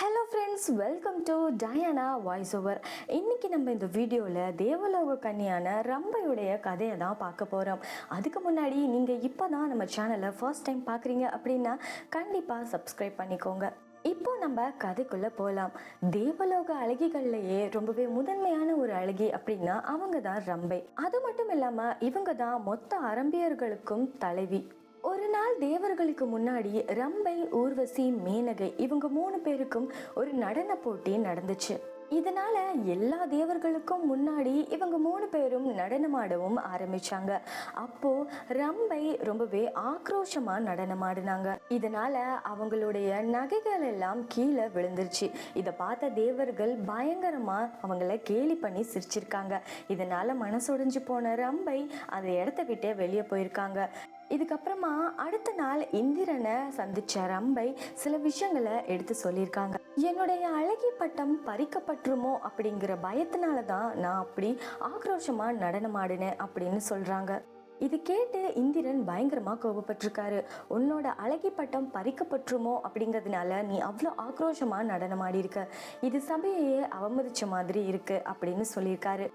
Hello friends welcome to Diana voice over இன்னைக்கு நம்ம இந்த வீடியோவில் தேவலோக கன்னியான ரம்பையுடைய கதையை தான் பார்க்க போகிறோம் அதுக்கு முன்னாடி நீங்கள் இப்போ தான் நம்ம சேனலை ஃபர்ஸ்ட் டைம் பார்க்குறீங்க அப்படின்னா கண்டிப்பாக சப்ஸ்கிரைப் பண்ணிக்கோங்க. இப்போ நம்ம கதைக்குள்ளே போகலாம் தேவலோக அழகிகள்லையே ரொம்பவே முதன்மையான ஒரு அழகி அப்படின்னா அவங்க தான் ரம்பை. அது மட்டும் இல்லாமல் இவங்க தான் மொத்த அரம்பியர்களுக்கும் தலைவி. ஒரு நாள் தேவர்களுக்கு முன்னாடி ரம்பை ஊர்வசி மேனகை இவங்க மூணு பேருக்கும் ஒரு நடன போட்டி நடந்துச்சு. இதனால எல்லா தேவர்களுக்கும் முன்னாடி இவங்க மூணு பேரும் நடனமாடவும் ஆரம்பிச்சாங்க. அப்போ ரம்பை ரொம்பவே ஆக்ரோஷமா நடனமாடினாங்க. இதனால அவங்களுடைய நகைகள் எல்லாம் கீழே விழுந்துருச்சு. இதை பார்த்த தேவர்கள் பயங்கரமா அவங்கள கேலி பண்ணி சிரிச்சிருக்காங்க. இதனால மனசுடைஞ்சு போன ரம்பை அந்த இடத்த விட்டே வெளியே போயிருக்காங்க. இதுக்கப்புறமா அடுத்த நாள் இந்திரனை சந்திச்ச ரம்பை சில விஷயங்களை எடுத்து சொல்லியிருக்காங்க. என்னுடைய அழகி பட்டம் பறிக்கப்பட்டுருமோ அப்படிங்கிற பயத்தினால தான் நான் அப்படி ஆக்ரோஷமாக நடனமாடினேன் அப்படின்னு சொல்கிறாங்க இது கேட்டு இந்திரன் பயங்கரமாக கோபப்பட்டிருக்காரு. உன்னோட அழகி பட்டம் பறிக்கப்பட்டுருமோ அப்படிங்கிறதுனால நீ அவ்வளோ ஆக்ரோஷமாக நடனமாடி இருக்க இது சபையையே அவமதிச்ச மாதிரி இருக்கு அப்படின்னு சொல்லியிருக்காரு.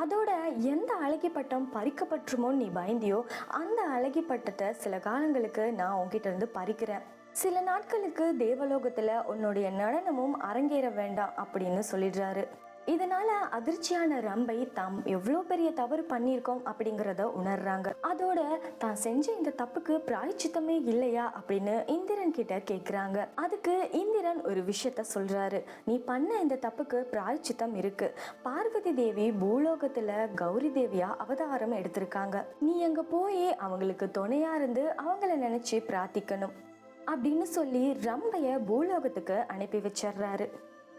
அதோட எந்த அழகி பட்டம் பறிக்கப்பட்டுருமோன்னு நீ பயந்தியோ அந்த அழகி பட்டத்தை சில காலங்களுக்கு நான் உங்ககிட்ட இருந்து பறிக்கிறேன். சில நாட்களுக்கு தேவலோகத்தில் உன்னுடைய நடனமும் அரங்கேற வேண்டாம் அப்படின்னு சொல்லிடுறாரு. இதனால அதிர்ச்சியான ரம்பை தாம் எவ்வளோ பெரிய தவறு பண்ணியிருக்கோம் அப்படிங்கிறத உணர்றாங்க. அதோட தான் செஞ்ச இந்த தப்புக்கு பிராய்ச்சித்தமே இல்லையா அப்படின்னு இந்திரன் கிட்ட கேட்குறாங்க அதுக்கு இந்திரன் ஒரு விஷயத்த சொல்றாரு. நீ பண்ண இந்த தப்புக்கு பிராய்ச்சித்தம் இருக்கு. பார்வதி தேவி பூலோகத்துல கௌரி தேவியா அவதாரம் எடுத்திருக்காங்க. நீ அங்க போய் அவங்களுக்கு துணையா இருந்து அவங்கள நினைச்சு பிரார்த்திக்கணும். அப்படின்னு சொல்லி ரம்பைய பூலோகத்துக்கு அனுப்பி வச்சிடுறாரு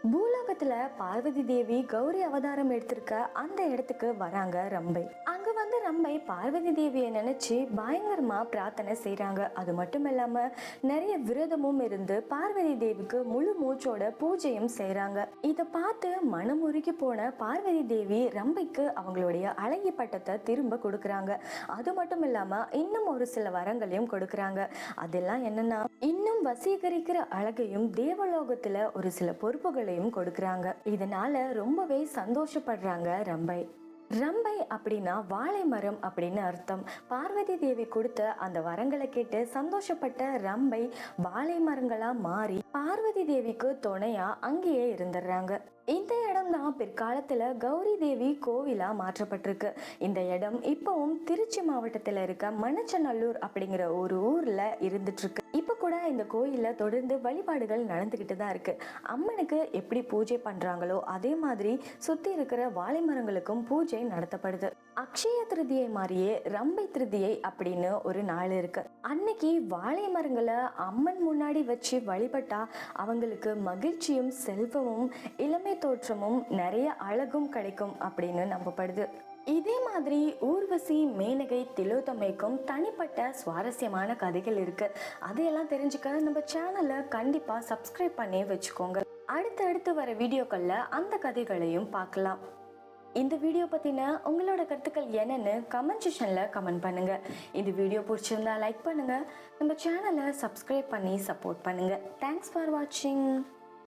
பூலோகத்துல பார்வதி தேவி கௌரி அவதாரம் எடுத்திருக்க அந்த இடத்துக்கு வராங்க ரம்பை. அங்க அம்மை பார்வதி தேவியை நினச்சி பயங்கரமா பிரார்த்தனை செய்கிறாங்க அது மட்டும் இல்லாமல் நிறைய விரதமும் இருந்து பார்வதி தேவிக்கு முழு மூச்சோட பூஜையும் செய்கிறாங்க இதை பார்த்து மனமுருகி போன பார்வதி தேவி ரம்பைக்கு அவங்களுடைய அழகி பட்டத்தை திரும்ப கொடுக்குறாங்க. அது மட்டும் இல்லாமல் இன்னும் ஒரு சில வரங்களையும் கொடுக்குறாங்க. அதெல்லாம் என்னன்னா இன்னும் வசீகரிக்கிற அழகையும் தேவலோகத்தில் ஒரு சில பொறுப்புகளையும் கொடுக்குறாங்க. இதனால ரொம்பவே சந்தோஷப்படுறாங்க ரம்பை. ரம்பை அப்படின்னா வாழை மரம் அப்படின்னு அர்த்தம். பார்வதி தேவி கொடுத்த அந்த வரங்களை கேட்டு சந்தோஷப்பட்ட ரம்பை வாழை மரங்களா மாறி பார்வதி தேவிக்கு துணையா அங்கேயே இருந்துடுறாங்க. இந்த இடம் தான் பிற்காலத்துல கௌரி தேவி கோவிலா மாற்றப்பட்டிருக்கு. இந்த இடம் இப்பவும் திருச்சி மாவட்டத்துல இருக்க மணச்சநல்லூர் அப்படிங்கிற ஒரு ஊர்ல இருந்துட்டு இந்த கோயிலில் தொடர்ந்து வழிபாடுகள் நடந்துக்கிட்டு தான் இருக்கு. அம்மனுக்கு எப்படி பூஜை பண்றாங்களோ அதே மாதிரி சுத்தி இருக்கிற வாழை மரங்களுக்கும் பூஜை நடத்தப்படுது. அக்ஷய திருதியை மாதிரியே ரம்பை திருதியை அப்படின்னு ஒரு நாள் இருக்கு. அன்னைக்கு வாழை மரங்களை அம்மன் முன்னாடி வச்சு வழிபட்டா அவங்களுக்கு மகிழ்ச்சியும் செல்வமும் இளமை தோற்றமும் நிறைய அழகும் கிடைக்கும் அப்படின்னு நம்பப்படுது. இதே மாதிரி ஊர்வசி மேனகை திலோத்தமைக்கும் தனிப்பட்ட சுவாரஸ்யமான கதைகள் இருக்கு. அதையெல்லாம் தெரிஞ்சுக்க நம்ம சேனலை கண்டிப்பா சப்ஸ்கிரைப் பண்ணி வச்சுக்கோங்க. அடுத்தடுத்து வர வீடியோக்கள்ல அந்த கதைகளையும் பார்க்கலாம். இந்த வீடியோ பற்றின உங்களோட கருத்துக்கள் என்னன்னு கமெண்ட் செஷனில் கமெண்ட் பண்ணுங்க. இந்த வீடியோ பிடிச்சிருந்தா லைக் பண்ணுங்க. நம்ம சேனலை சப்ஸ்கிரைப் பண்ணி சப்போர்ட் பண்ணுங்க. தேங்க்ஸ் ஃபார் வாட்சிங்